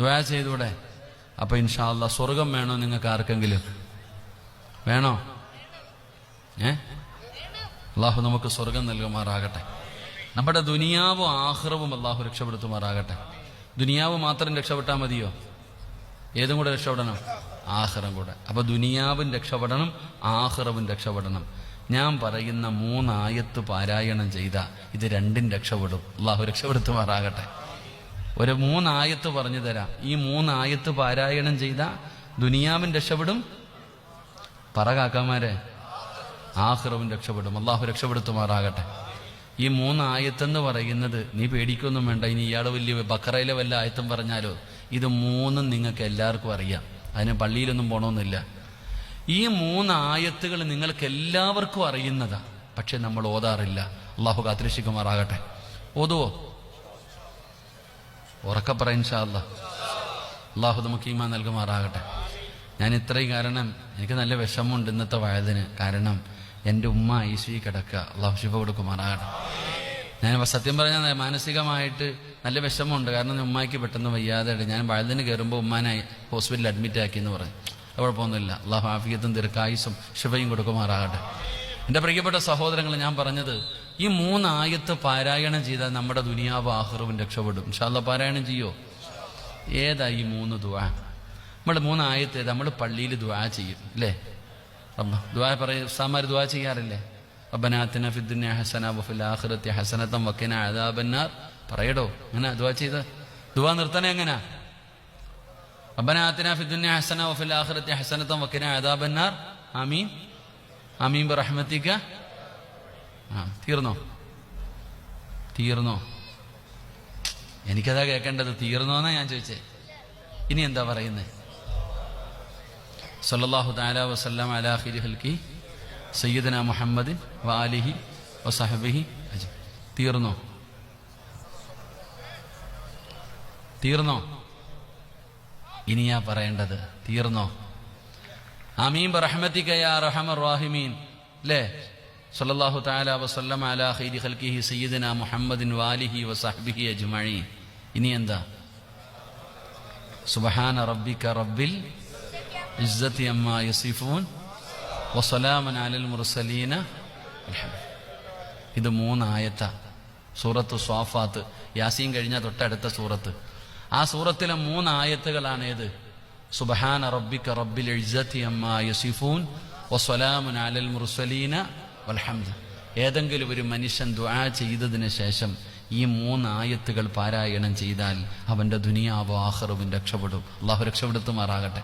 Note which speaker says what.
Speaker 1: ദ്വാ ചെയ്തൂടെ? അപ്പൊ ഇൻഷാല്ല സ്വർഗം വേണോ നിങ്ങൾക്ക് ആർക്കെങ്കിലും? വേണോ? ഏ? അള്ളാഹു നമുക്ക് സ്വർഗം നൽകുമാറാകട്ടെ. നമ്മുടെ ദുനിയാവും ആഹ്റവും അള്ളാഹു രക്ഷപ്പെടുത്തുമാറാകട്ടെ. ദുനിയാവ് മാത്രം രക്ഷപ്പെട്ടാൽ മതിയോ? ഏതും കൂടെ രക്ഷപ്പെടണം? ആഹ്റം കൂടെ. അപ്പൊ ദുനിയാവും രക്ഷപ്പെടണം ആഹ്റവും രക്ഷപ്പെടണം. ഞാൻ പറയുന്ന മൂന്നായത്ത് പാരായണം ചെയ്ത ഇത് രണ്ടും രക്ഷപ്പെടും. അള്ളാഹു രക്ഷപ്പെടുത്തുമാറാകട്ടെ. ഒരു മൂന്നായത്ത് പറഞ്ഞു തരാം. ഈ മൂന്നായത്ത് പാരായണം ചെയ്ത ദുനിയാവും രക്ഷപ്പെടും പറ കാക്കാമാരെ ആഹ്റവും രക്ഷപ്പെടും. അള്ളാഹു രക്ഷപ്പെടുത്തുമാറാകട്ടെ. ഈ മൂന്ന് ആയത്തെന്ന് പറയുന്നത് നീ പേടിക്കൊന്നും വേണ്ട. ഇനി ഇയാൾ വലിയ ബക്കറയിലെ വല്ല ആയത്തും പറഞ്ഞാലോ? ഇത് മൂന്നും നിങ്ങൾക്ക് എല്ലാവർക്കും അറിയാം. അതിന് പള്ളിയിലൊന്നും പോകണമെന്നില്ല ഈ മൂന്ന് ആയത്തുകൾ നിങ്ങൾക്ക് എല്ലാവർക്കും അറിയുന്നതാ. പക്ഷെ നമ്മൾ ഓതാറില്ല. അള്ളാഹു കാത്തിരക്ഷിക്കുമാറാകട്ടെ. ഓതുവോ? ഉറക്കെ പറയും അള്ളാഹു നമുക്ക് ഈമാ നൽകുമാറാകട്ടെ. ഞാൻ ഇത്രയും കാരണം എനിക്ക് നല്ല വിഷമമുണ്ട് ഇന്നത്തെ വയതിന്. കാരണം എന്റെ ഉമ്മ ഐ കിടക്കുക. അള്ളാഹു ശുഭ കൊടുക്കുമാറാകട്ടെ. ഞാൻ സത്യം പറഞ്ഞാൽ മാനസികമായിട്ട് നല്ല വിഷമമുണ്ട്. കാരണം ഉമ്മയ്ക്ക് പെട്ടെന്ന് വയ്യാതെ ഞാൻ വഴുതിന് കയറുമ്പോൾ ഉമ്മാനെ ഹോസ്പിറ്റലിൽ അഡ്മിറ്റ് ആക്കി എന്ന് പറഞ്ഞു കുഴപ്പമൊന്നുമില്ല. അള്ളാഹു ആഫിയത്തും ദീർഘായുസും ശിവയും കൊടുക്കുമാറാകട്ടെ. എന്റെ പ്രിയപ്പെട്ട സഹോദരങ്ങൾ ഞാൻ പറഞ്ഞത് ഈ മൂന്നായത്ത് പാരായണം ചെയ്താൽ നമ്മുടെ ദുനിയാവ് ആഹ്റവും രക്ഷപ്പെടും. ഇൻഷാല്ല പാരായണം ചെയ്യോ? ഏതാ ഈ മൂന്ന് ദുആ? നമ്മൾ മൂന്നായത്ത് നമ്മൾ പള്ളിയിൽ ദുആ ചെയ്യും അല്ലേ? റബ്ബ പറയും ഉസ്താമാർ ദുആ ചെയ്യാറില്ലേ? റബ്ബനാത്തിന ഫിദ്ദിന ഹസന വഫിൽ ആഖിറത്തി ഹസനത്തം വഖിന അദാബന്നാർ പറയടോ അങ്ങനെ ദുആ ചെയ്ത്? ദുആ നിർത്തണേ എങ്ങനാ? റബ്ബനാത്തിന ഫിദ്ദുനിയ ഹസന വഫിൽ ആഖിറത്തി ഹസനത്തം വഖിന അദാബന്നാർ ആമീൻ. ആമീൻ ബറഹ്മതിക ആ തീർന്നോ? തീർന്നോ? എനിക്കതാ കേൾക്കേണ്ടത് തീർന്നോന്നാ ഞാൻ ചോദിച്ചേ. ഇനി എന്താ പറയുന്നത് സല്ലാഹു താല വസ്ലാം അലാഹിരി ഹൽക്കി സയ്യിദന മുഹമ്മദ് വാലിഹി വസഹബിഹി തീർന്നോ? തീർന്നോ? ഇനിയാ പറയേണ്ടത് തീർന്നോ? ആമീൻ ബറഹ്മതിക യാ റഹമർ റാഹിമീൻ. അല്ലേ സല്ലല്ലാഹു തആല വസല്ലം അലാ ഖൈരി ഖൽഖിഹി സയ്യിദിന മുഹമ്മദിൻ വാലിഹി വസഹ്ബിഹി അജ്മഈൻ. ഇനി എന്താ? സുബ്ഹാന റബ്ബിക റബ്ബിൽ ഇസ്സത്തി അമ്മാ യസിഫൂൻ വസലാമൻ അലൽ മുർസലീന. ഇത് മൂന്നായത്ത. സൂറത്ത് സ്വാഫാത്ത്. യാസീൻ കഴിഞ്ഞ തൊട്ടടുത്ത സൂറത്ത്. ആ സൂറത്തിലെ മൂന്നായത്തുകളാണ് ഏത് സുബഹാന റബ്ബിക റബ്ബിൽ ഇസ്സത്തി അമ്മാ യസിഫൂൻ വസ്സലാമുൻ അലൽ മുർസലീന വൽഹംദ്. ഏതെങ്കിലും ഒരു മനുഷ്യൻ ദുആ ചെയ്തതിന് ശേഷം ഈ മൂന്ന് ആയത്തുകൾ പാരായണം ചെയ്താൽ അവന്റെ ദുനിയാവോ ആഹ്റവും രക്ഷപ്പെടും. അള്ളാഹു രക്ഷപ്പെടുത്തുമാറാകട്ടെ.